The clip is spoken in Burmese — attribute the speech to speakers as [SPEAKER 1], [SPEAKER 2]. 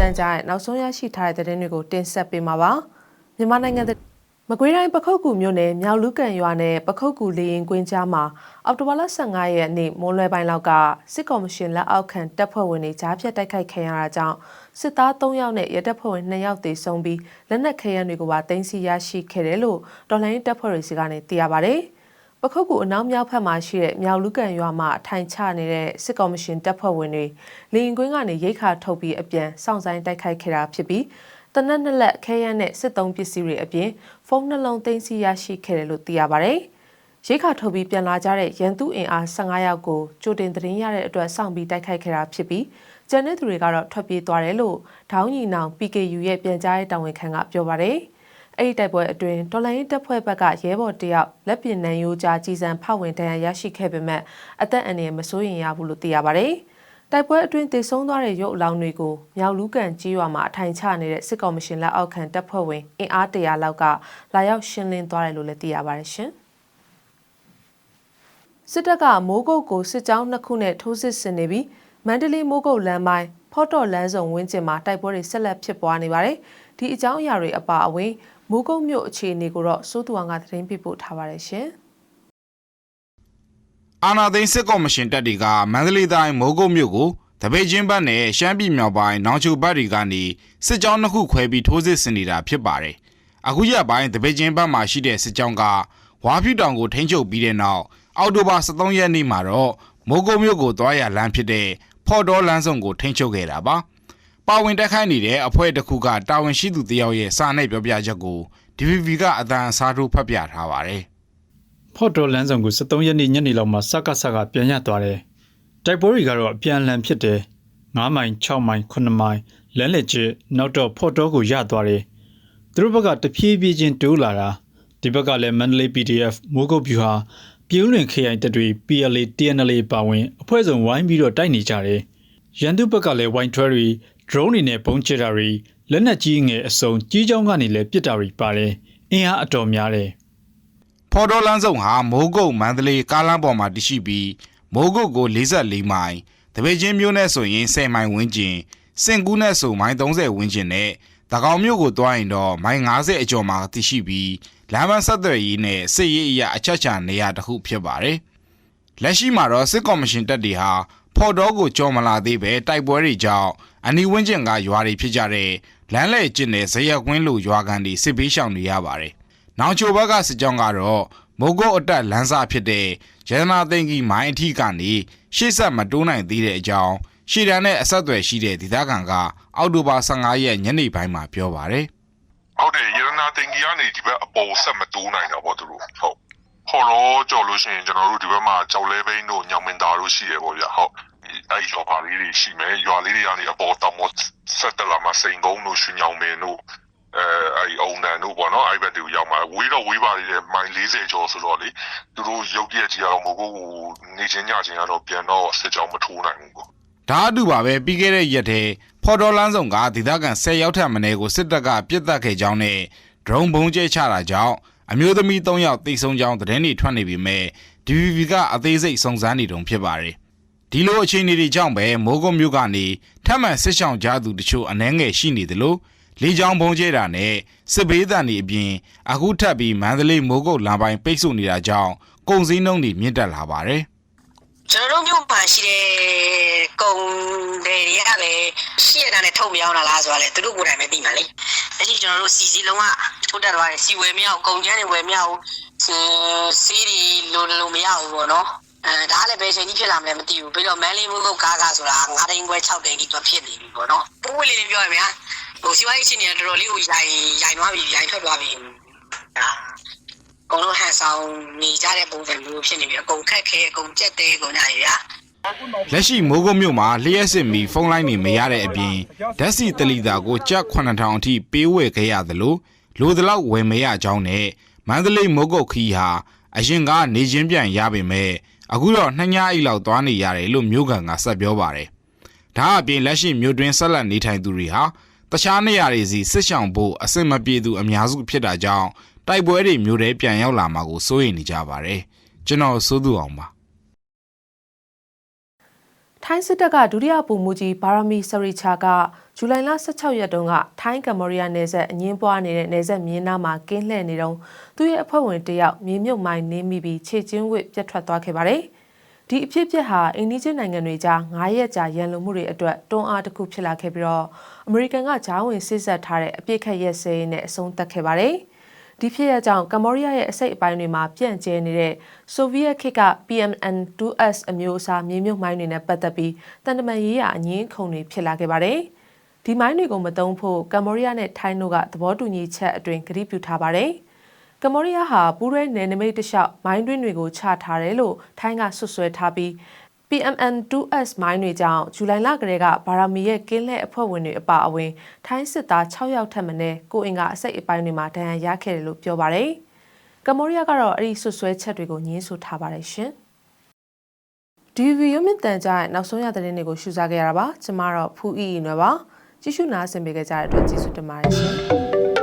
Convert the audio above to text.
[SPEAKER 1] တန်းကြားရဲ့နောက်ဆုံးရရှိထားတဲ့သတင်းတွေကိုတင်ဆက်ပေးမှာပါမြန်မာနိုင်ငံတဲ့မကွေးတိုင်းပခုတ်ကူမြို့နယ်မြောက်လူကန်ရွာနဲ့ပခုတ်ကူလေရင်ကွင်းကြားမှာအောက်တိုဘာလ15ရက်နေ့မိုးလွယ်ပိုင်းလောက်ကစစ်ကော်မရှင်လက်အောက်ခံတပ်ဖွဲ့ဝင်တွေကြားဖြတ်တိုက်ခိုက်ခံရတာကြောင့်စစ်သား3ယောက်နဲ့ရဲတပ်ဖွဲ့ဝင်2ယောက်သေဆုံးပြီးလက်နက်ခဲယမ်းတွေကိုပါတင်စီရရှိခဲ့တယ်လို့တော်လိုင်းတပ်ဖွဲ့တွေစီကနေသိရပါဗျ။ပ ခုတ်ကူအနောက်မြောက်ဘက်မှာရှိတဲ့မြောက်လူကန်ရွာမှာအထိုင်ချနေတဲ့စစ်ကော်မရှင်တပ်ဖွဲ့ဝင်တွေလေရင်ကွင်းကနေရိတ်ခါထုတ်ပြီးအပြန်စောင့်ဆိုင်တိုက်ခိုက်ခဲ့တာဖြစ်ပြီးတနက်နှစ်လက်ခဲယမ်းနဲ့စစ်သုံးပစ္စည်းတွေအပြင်ဖုန်းနှလုံးသိမ်းဆည်းရရှိခဲ့တယ်လို့သိရပါဗျ။ရိတ်ခါထုတ်ပြီးပြန်လာကြတဲ့ရန်သူအင်အား15ယောက်ကိုကြိုတင်သတင်းရတဲ့အတွက်စောင့်ပြီးတိုက်ခိုက်ခဲ့တာဖြစ်ပြီးကျန်တဲ့သူတွေကတော့ထွက်ပြေးသွားတယ်လို့ဒေါင်းညီနောင် PKU ရဲ့ပြန်ကြားရေးတာဝန်ခံကပြောပါဗျ။ အဲ့ဒီတိုက်ပွဲအတွင်းတော်လိုင်းတပ်ဖွဲ့ဘက်ကရဲဘော်တယောက်လက်ပြင်နံရိုးကြားကြီးစံဖောက်ဝင်ဒဏ်ရာရရှိခဲ့ပေမဲ့အသက်အန္တရာယ်မစိုးရင်ရဘူးလို့သိရပါဗျ။တိုက်ပွဲအတွင်းတေဆုံးသွားတဲ့ရုပ်အလောင်းတွေကိုမြောက်လူကန်ကြီးရွာမှာအထိုင်ချနေတဲ့စစ်ကောင်မရှင်လက်အောက်ခံတပ်ဖွဲ့ဝင်အင်အားတရာလောက်ကလာရောက်ရှင်းလင်းသွားတယ်လို့လည်းသိရပါတယ်ရှင်။စစ်တပ်ကမိုးကုတ်ကိုစစ်ကြောင်းနှစ်ခုနဲ့ထိုးစစ်ဆင်နေပြီးမန္တလေးမိုးကုတ်လမ်းပိုင်းဖော့တော်လမ်းဆောင်ဝင်းကျင်မှာတိုက်ပွဲတွေဆက်လက်ဖြစ်ပွားနေပါတယ်။ဒီအကြောင်းအရာတွေအပါအဝင် မိုးကုတ်မြို့အခြေအနေကိုတော့စိုးသူအောင်ကသတင်းပေးပို့ထားပါတယ်ရှင်။
[SPEAKER 2] အာနာသိန်းစစ်ကော်မရှင်တပ်တွေကမန္တလေးတိုင်းမိုးကုတ်မြို့ကိုတပိတ်ချင်းဘက်နဲ့ရှမ်းပြည်မြောက်ပိုင်းနောင်ချိုဘက်တွေကနေစစ်ကြောင်းနှစ်ခုခွဲပြီးထိုးစစ်ဆင်နေတာဖြစ်ပါတယ်။အခုရက်ပိုင်းတပိတ်ချင်းဘက်မှာရှိတဲ့စစ်ကြောင်းကဝါဖြူတောင်ကိုထိန်းချုပ်ပြီးတဲ့နောက်အောက်တိုဘာ23ရက်နေ့မှာတော့မိုးကုတ်မြို့ကိုသွားရလမ်းဖြစ်တဲ့ဖော်တော်လမ်းဆောင်ကိုထိန်းချုပ်ခဲ့တာပါ။ ပါဝင်တက်ခိုင်းနေတဲ့အဖွဲ့တစ်ခုကတာဝန်ရှိသူတယောက်ရဲ့စာနဲ့ပြောပြချက်ကို DVB ကအတန်အစားထိုးဖတ်ပြထားပါတယ်။
[SPEAKER 3] ဖော့တော်လန်းဆောင်ကို73ရက်နေ့ညနေလောက်မှာစကစကပြန်ရသွားတယ်။တိုက်ပွဲတွေကတော့အပြန်အလှန်ဖြစ်တယ်။9မိုင်6မိုင်9မိုင်လမ်းလက်ကျနောက်တော့ဖော့တော်ကိုရသွားတယ်။သူတို့ဘက်ကတဖြည်းဖြည်းချင်းတိုးလာတာဒီဘက်ကလည်းမန္တလေး PDF မိုးကုတ်ဗျူဟာပြည်ဦးလွင် KI တပ်တွေ PLA TNLA ပါဝင်အဖွဲ့စုံဝိုင်းပြီးတော့တိုက်နေကြတယ်။ရန်သူဘက်ကလည်းဝိုင်းထွဲတွေ drone တွေနဲ့ပုံချတာတွေလက်နက်ကြီးငယ်အစုံကြီးချောင်းကနေလည်းပစ်တာတွေပါတယ်။အင်အားအတော်များတယ်။
[SPEAKER 2] ဖော်တော်လန်းဆောင်ဟာမိုးကုတ်မန္တလေးကားလမ်းပေါ်မှာတရှိပြီးမိုးကုတ်ကို44မိုင်တပေချင်းမြို့နဲ့ဆိုရင်10မိုင်ဝန်းကျင်စင်ကူးနဲ့ဆိုမိုင်30ဝန်းကျင်နဲ့တကောင်မြို့ကိုတွားရင်တော့မိုင်90အကျော်မှာတရှိပြီးလမ်းမဆက်သွယ်ရေးနဲ့စစ်ရေးအရာအချက်ချာနေရာတစ်ခုဖြစ်ပါတယ်လက်ရှိမှာတော့စစ်ကော်မရှင်တပ်တွေဟာဖော်တော်ကိုကြော်မလာသေးပဲတိုက်ပွဲတွေကြောင့် အနီးဝန်းကျင်ကရွာတွေဖြစ်ကြတဲ့လမ်းလေကျင်းတဲ့ဇရက်ကွင်းလိုရွာကန်တွေစစ်ပေးရှောင်နေရပါတယ်။နောင်ချိုဘက်ကစစ်ကြောင်းကတော့မိုးကုတ်အတက်လမ်းစာဖြစ်တဲ့ရတနာသိန်းကြီးမိုင်းအထိကနေရှေ့ဆက်မတိုးနိုင်သေးတဲ့အကြောင်းရှေ့တန်းနဲ့အဆက်အသွယ်ရှိတဲ့ဒေသခံကအောက်တိုဘာ15ရက်ညနေပိုင်းမှာပြောပါတယ်။
[SPEAKER 4] ဟုတ်တယ်ရတနာတင်ကြီးကနေဒီဘက်အပေါ်ဆက်မတိုးနိုင်တော့ဗောသူတို့ဟုတ်ခေါ်တော့ကြော်လို့ရှိရင်ကျွန်တော်တို့ဒီဘက်မှာကြောက်လဲဘိန်းတို့ညောင်မင်သားတို့ရှိရပေါ့ဗျာဟုတ် အဲ့ဒီရွာပါလေးတွေရှိမယ်ရွာလေးတွေကနေအပေါ်တောင်မဆက်တလာမစိန်ကုန်းတို့ရွှေညောင်မင်တို့အဲအဲ့ဒီအုံနန်တို့ပေါ့နော်အဲ့ဘက်တွေကိုရောက်မှာဝေးတော့ဝေးပါသေးတယ်မိုင်40ကျော်ဆိုတော့လေသူတို့ရုပ်ရက်ကြီးကတော့မဟုတ်ဘူးနေချင်းညချင်းကတော့ပြန်တော့စစ်ကြောင်းမထိုးနိုင်ဘူးပေါ့
[SPEAKER 2] ဓာတ်အတူပါပဲပြီးခဲ့တဲ့ရက်ထဲဖော်တော်လန်းဆောင်ကဒေသခံ10ရောက်ထက်မနည်းကိုစစ်တပ်ကပြစ်တက်ခဲ့ကြောင်းနဲ့ဒရုန်းဘုံကျဲချတာကြောင့်အမျိုးသမီး3ယောက်တိတ်ဆုံးကြောင်းသတင်းတွေထွက်နေပေမဲ့ DVB ကအသေးစိတ်စုံစမ်းနေတုံဖြစ်ပါတယ် ဒီလိုအခြေအနေတွေကြောင့်ပဲမိုးကုတ်မြို့ကနေထပ်မံစစ်ဆောင်ကြသူတချို့အနှဲငယ်ရှိနေသလိုလေကြောင်းဘုံကျဲတာနဲ့စစ်ဘေးဒဏ်တွေအပြင်အခုထပ်ပြီးမန္တလေးမိုးကုတ်လမ်းပိုင်းပိတ်ဆို့နေတာကြောင့်ကုန်စည်နှုန်းတွေမြင့်တက်လာပါတယ်
[SPEAKER 5] ကျွန်တော်တို့မြို့မှာရှိတဲ့ကုံတွေတွေကလည်းရှိရတာနဲ့ထုတ်မရောင်းတာလားဆိုတာလေသူတို့ကိုယ်တိုင်ပဲသိမှာလေအဲ့ဒီကျွန်တော်တို့စီစီလုံးကထုတ်တက်သွားတယ်စီဝယ်မရအောင်ကုံကျန်းတွေဝယ်မရအောင်စီစီတွေလိုလိုမရဘူးပေါ့နော် အဲဒါလည်းပဲချိန်ကြီးဖြစ်လာမလဲမသိဘူးပြီးတော့မန်လေးမိုးကုတ်ကားကားဆိုတာ9တိန်ခွဲ6တိန်ကြီးတော့ဖြစ်နေပြီပေါ့နော်ပိုးလေးလေးပြောရမယ်ဟိုစီဝိုင်းချင်းနေတော်တော်လေးကိုရိုင်ရိုင်သွားပြီရိုင်ထွက်သွားပြီဒါအကုန်လုံးဟန်ဆောင်နေကြတဲ့ပုံစံမျိုးဖြစ်နေပြီအကုန်ခက်ခဲအကုန်ကြက်တဲအကုန်ညာရ
[SPEAKER 2] လက်ရှိမိုးကုတ်မြို့မှာလျှက်စစ်မီဖုန်းလိုင်းတွေမရတဲ့အပြင်ဓာတ်စီတလီတာကိုကျပ်9000အထိပေးဝယ်ခဲ့ရသလိုလိုသလောက်ဝယ်မရကြောင်းနဲ့မန္တလေးမိုးကုတ်ခီးဟာအရင်ကနေချင်းပြန်ရပေမဲ့ အခုတော့နှစ်ညအိတ်လောက်သွားနေရတယ်လို့မြို့ကန်ကဆက်ပြောပါတယ်။ဒါအပြင်လက်ရှိမြို့တွင်းဆက်လက်နေထိုင်သူတွေဟာတခြားနေရာတွေစီစစ်ဆောင်ဖို့အဆင်မပြေသူအများစုဖြစ်တာကြောင့်တိုက်ပွဲတွေမြို့ထဲပြန်ရောက်လာမှာကိုစိုးရိမ်နေကြပါတယ်။ကျွန်တော်စိုးသူအောင်ပါ
[SPEAKER 1] ထထိုင်းစစ်တပ်ကဒုတိယဗိုလ်မှူးကြီးဘာရမီဆရီချာကဇူလိုင်လ16ရက်တုန်းကထိုင်းကမ္ဘောဒီးယားနယ်စပ်အငင်းပွားနေတဲ့နယ်စပ်မြင်းနားမှာကင်းလှည့်နေတုန်းသူ့ရဲ့အဖွဲ့ဝင်တစ်ယောက်မြေမြုပ်မိုင်းနင်းမိပြီးခြေချင်းဝစ်ပြတ်ထွက်သွားခဲ့ပါတယ်။ဒီအဖြစ်အပျက်ဟာအိန္ဒိချင်းနိုင်ငံတွေကြား9ရက်ကြာရန်လိုမှုတွေအတွက်တွန်းအားတစ်ခုဖြစ်လာခဲ့ပြီးတော့အမေရိကန်ကဂျားဝင်စစ်ဆက်ထားတဲ့အပြစ်ခတ်ရက်စဲရေးနဲ့အဆုံးသတ်ခဲ့ပါတယ်။ ဒီဖြစ်ရကြောင့်ကမ္ဘောဒီးယားရဲ့အစိတ်အပိုင်းတွေမှာပြန့်ကျဲနေတဲ့ဆိုဗီယက်ခေတ်က PMN2S အမျိုးအစားမြေမြုပ်မိုင်းတွေနဲ့ပတ်သက်ပြီးတန်တမန်ရေးရာအငင်းခုန်တွေဖြစ်လာခဲ့ပါတယ်။ဒီမိုင်းတွေကိုမသုံးဖို့ကမ္ဘောဒီးယားနဲ့ထိုင်းတို့ကသဘောတူညီချက်အတွင်ကတိပြုထားပါတယ်။ကမ္ဘောဒီးယားဟာပူးရဲနယ်နိမိတ်တလျှောက်မိုင်းတွင်းတွေကိုချထားတယ်လို့ထိုင်းကဆွဆွဲထားပြီး PMN2S မိုင်းတွေကြောင့်ဇူလိုင်လကလေးကဘာရာမီရဲ့ကင်းလက်အဖွဲ့ဝင်တွေအပါအဝင်ထိုင်းစစ်သား6ယောက်ထပ်မံနဲ့ကိုအင်ကအစိတ်အပိုင်းတွေမှာဒဏ်ရာရခဲ့တယ်လို့ပြောပါတယ်။ကမ္ဘောဒီးယားကတော့အဲ့ဒီဆွဆွဲချက်တွေကိုညှင်းဆိုထားပါတယ်ရှင်။ဒီဗီယိုမြင့်တန်ကြရဲ့နောက်ဆုံးရသတင်းတွေကိုရှုစားခဲ့ရတာပါ။ကျွန်မတော့ဖူးအီအီနွယ်ပါ။ကြည့်ရှုနားဆင်ပေးကြတဲ့အတွက်ကျေးဇူးတင်ပါတယ်ရှင်။